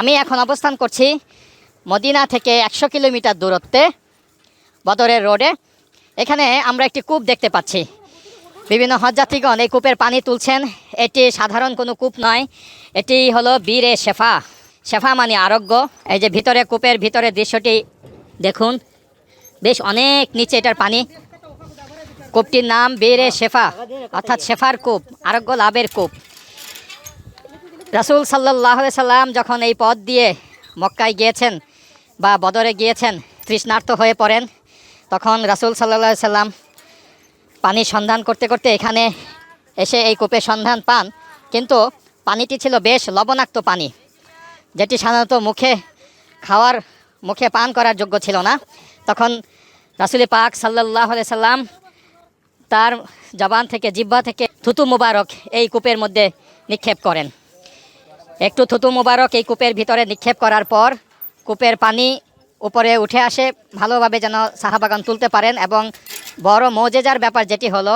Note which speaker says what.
Speaker 1: আমি এখন অবস্থান করছি মদিনা থেকে একশো কিলোমিটার দূরত্বে বদরের রোডে। এখানে আমরা একটি কূপ দেখতে পাচ্ছি। বিভিন্ন হজযাত্রীগণ এই কূপের পানি তুলছেন। এটি সাধারণ কোনো কূপ নয়। এটি হলো বীরে শেফা। শেফা মানে আরোগ্য। এই যে ভিতরে কূপের ভিতরে দৃশ্যটি দেখুন। বেশ অনেক নিচে এটার পানি। কূপটির নাম বীরে শেফা। অর্থাৎ শেফার কূপ, আরোগ্য লাভের কূপ। রাসুল সাল্লাহ সাল্লাম যখন এই পথ দিয়ে মক্কায় গিয়েছেন বা বদরে গিয়েছেন, তৃষ্ণার্ত হয়ে পড়েন, তখন রাসুল সাল্লাহ সাল্লাম পানির সন্ধান করতে করতে এখানে এসে এই কূপের সন্ধান পান। কিন্তু পানিটি ছিল বেশ লবণাক্ত পানি, যেটি সাধারণত মুখে খাওয়ার, মুখে পান করার যোগ্য ছিল না। তখন রাসুল পাক সাল্লাহ সাল্লাম তার জবান থেকে জিব্বা থেকে থুতু মুবারক এই কূপের মধ্যে নিক্ষেপ করেন। একটু থুতু মুবারক এই কূপের ভিতরে নিক্ষেপ করার পর কূপের পানি উপরে উঠে আসে, ভালোভাবে যেন সাহাবাগান তুলতে পারেন। এবং বড় মজেজার ব্যাপার যেটি হলো